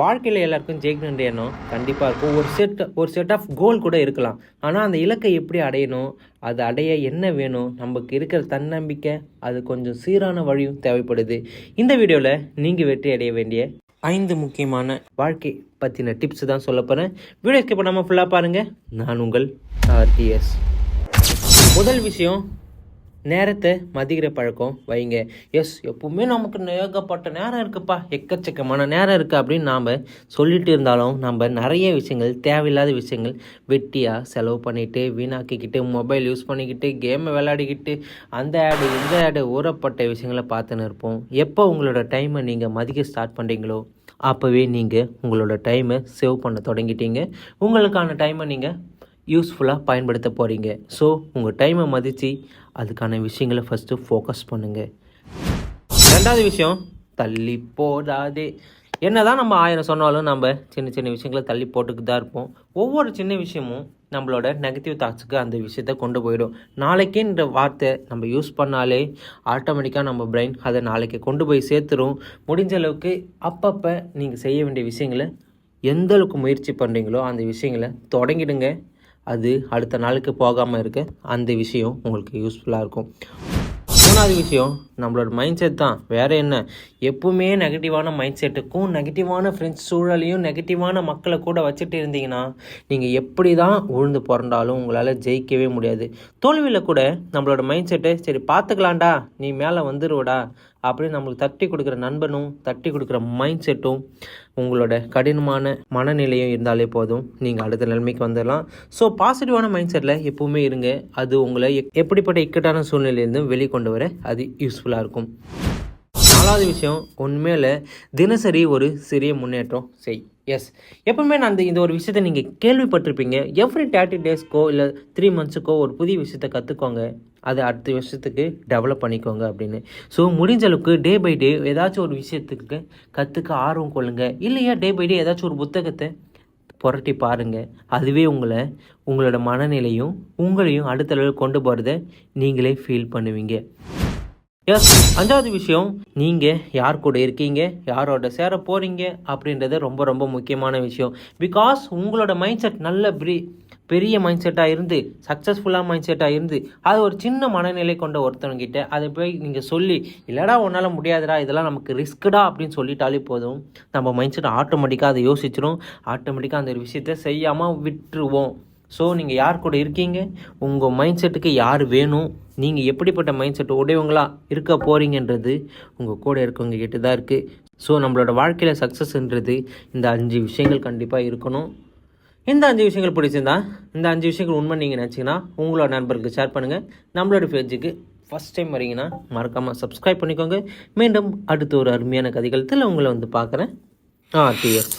வாழ்க்கையில் எல்லாருக்கும் ஜெயிக்கணுன்ற எண்ணம் கண்டிப்பாக இருக்கும். ஒரு செட் ஒரு செட் ஆஃப் கோல் கூட இருக்கலாம். ஆனால் அந்த இலக்கை எப்படி அடையணும்? அது அடைய என்ன வேணும்? நமக்கு இருக்கிற தன்னம்பிக்கை அது கொஞ்சம் சீரான வழியும் தேவைப்படுது. இந்த வீடியோவில் நீங்கள் வெற்றி அடைய வேண்டிய ஐந்து முக்கியமான வாழ்க்கை பற்றின டிப்ஸ் தான் சொல்ல போகிறேன் வீடியோ ஸ்கிப் பண்ணாமல் ஃபுல்லாக பாருங்கள் நான் உங்கள் ஆர்டிஎஸ் முதல் விஷயம் நேரத்தை மதிக்கிற பழக்கம் வைங்க. எஸ் எப்பவுமே நமக்கு ஏகப்பட்ட நேரம் இருக்குப்பா. எக்கச்சக்கமான நேரம் இருக்குது அப்படின்னு நாம் சொல்லிட்டு இருந்தாலும் நம்ம நிறைய விஷயங்கள் தேவையில்லாத விஷயங்கள் வெட்டியாக செலவு பண்ணிட்டு வீணாக்கிக்கிட்டு மொபைல் யூஸ் பண்ணிக்கிட்டு கேமை விளையாடிக்கிட்டு அந்த ஆடு இந்த ஆடு ஊறப்பட்ட விஷயங்களை பார்த்துன்னு இருப்போம். எப்போ உங்களோட டைமை நீங்கள் மதிக்க ஸ்டார்ட் பண்ணுறீங்களோ அப்போவே நீங்கள் உங்களோட டைமை சேவ் பண்ண தொடங்கிட்டீங்க. உங்களுக்கான டைமை நீங்கள் யூஸ்ஃபுல்லாக பயன்படுத்த போகிறீங்க ஸோ உங்கள் டைமை மதித்து அதுக்கான விஷயங்களை ஃபஸ்ட்டு ஃபோக்கஸ் பண்ணுங்கள் ரெண்டாவது விஷயம் தள்ளி போடாதே என்னதான் நம்ம ஆயிரம் சொன்னாலும் நம்ம சின்ன சின்ன விஷயங்களை தள்ளி போட்டுக்கு தான் இருப்போம். ஒவ்வொரு சின்ன விஷயமும் நம்மளோட நெகட்டிவ் தாட்ஸுக்கு அந்த விஷயத்த கொண்டு போயிடும். நாளைக்கேன்ற வார்த்தை நம்ம யூஸ் பண்ணாலே ஆட்டோமேட்டிக்காக நம்ம பிரெயின் அதை நாளைக்கு கொண்டு போய் சேர்த்துரும். முடிஞ்ச அளவுக்கு அப்பப்போ நீங்கள் செய்ய வேண்டிய விஷயங்களை எந்த அளவுக்கு முயற்சி பண்ணுறீங்களோ அந்த விஷயங்களை தொடங்கிடுங்க. அது அடுத்த நாளுக்கு போகாமல் இருக்க அந்த விஷயம் உங்களுக்கு யூஸ்ஃபுல்லாக இருக்கும். மூணாவது விஷயம் நம்மளோட மைண்ட் செட் தான். வேறு என்ன? எப்பவுமே நெகட்டிவான மைண்ட் செட்டுக்கும் நெகட்டிவான ஃப்ரெண்ட்ஸ் சூழலையும் நெகட்டிவான மக்களை கூட வச்சுட்டு இருந்தீங்கன்னா நீங்கள் எப்படி தான் உழுந்து பிறண்டாலும் உங்களால் ஜெயிக்கவே முடியாது. தோல்வியில் கூட நம்மளோட மைண்ட் செட்டை சரி பார்த்துக்கலாம்டா. நீ மேலே வந்துடுவடா அப்படின்னு நம்மளுக்கு தட்டி கொடுக்குற நண்பனும் தட்டி கொடுக்குற மைண்ட் செட்டும் உங்களோட கடினமான மனநிலையும் இருந்தாலே போதும். நீங்கள் அடுத்த நிலைமைக்கு வந்துடலாம் ஸோ பாசிட்டிவான மைண்ட் செட்டில் எப்பவுமே இருங்க. அது உங்களை எப்படிப்பட்ட இக்கட்டான சூழ்நிலையிலிருந்தும் வெளிக்கொண்டு வர அது யூஸ்ஃபுல்லாக இருக்கும். நாலாவது விஷயம் உண்மையில் தினசரி ஒரு சிறிய முன்னேற்றம் செய். எஸ் எப்பவுமே நான் அந்த இந்த ஒரு விஷயத்தை நீங்கள் கேள்விப்பட்டிருப்பீங்க. எவ்ரி தேர்ட்டி டேஸ்க்கோ இல்லை த்ரீ மந்த்ஸுக்கோ ஒரு புதிய விஷயத்தை கற்றுக்கோங்க அதை அடுத்த விஷயத்துக்கு டெவலப் பண்ணிக்கோங்க அப்படின்னு. ஸோ முடிஞ்ச அளவுக்கு டே பை டே ஏதாச்சும் ஒரு விஷயத்துக்கு கற்றுக்க ஆர்வம் கொள்ளுங்க. இல்லையா டே பை டே ஏதாச்சும் ஒரு புத்தகத்தை புரட்டி பாருங்க. அதுவே உங்களை உங்களோட மனநிலையும் உங்களையும் அடுத்த அளவில் கொண்டு போகிறத நீங்களே ஃபீல் பண்ணுவீங்க. எஸ் அஞ்சாவது விஷயம் நீங்கள் யார் கூட இருக்கீங்க யாரோட சேர போகிறீங்க அப்படின்றது ரொம்ப ரொம்ப முக்கியமான விஷயம். பிகாஸ் உங்களோட மைண்ட் செட் நல்ல ப்ரீ பெரிய மைண்ட் செட்டாக இருந்து சக்ஸஸ்ஃபுல்லாக மைண்ட் செட்டாக இருந்து அது ஒரு சின்ன மனநிலை கொண்ட ஒருத்தவங்கிட்ட அதை போய் நீங்கள் சொல்லி இல்லைடா உன்னால் முடியாதுடா இதெல்லாம் நமக்கு ரிஸ்க்குடா அப்படின்னு சொல்லிட்டாலே போதும். நம்ம மைண்ட் செட் ஆட்டோமேட்டிக்காக அதை யோசிச்சிடும் ஆட்டோமேட்டிக்காக அந்த ஒரு விஷயத்தை செய்யாமல் விட்டுருவோம். ஸோ நீங்கள் யார் கூட இருக்கீங்க? உங்கள் மைண்ட் செட்டுக்கு யார் வேணும்? நீங்கள் எப்படிப்பட்ட மைண்ட் செட் உடையவங்களா இருக்க போகிறீங்கன்றது உங்கள் கூட இருக்கவங்க கிட்ட தான் இருக்குது ஸோ நம்மளோட வாழ்க்கையில் சக்ஸஸ்ன்றது இந்த அஞ்சு விஷயங்கள் கண்டிப்பாக இருக்கணும். இந்த அஞ்சு விஷயங்கள் பிடிச்சிருந்தா இந்த அஞ்சு விஷயங்கள் உண்மை நீங்கள் நினச்சிங்கன்னா உங்களோட நண்பருக்கு ஷேர் பண்ணுங்கள் நம்மளோட பேஜுக்கு ஃபஸ்ட் டைம் வரீங்கன்னா மறக்காமல் சப்ஸ்கிரைப் பண்ணிக்கோங்க. மீண்டும் அடுத்த ஒரு அருமையான கதைகளத்தில் உங்களை வந்து பார்க்குறேன். ஆ டிஎஸ்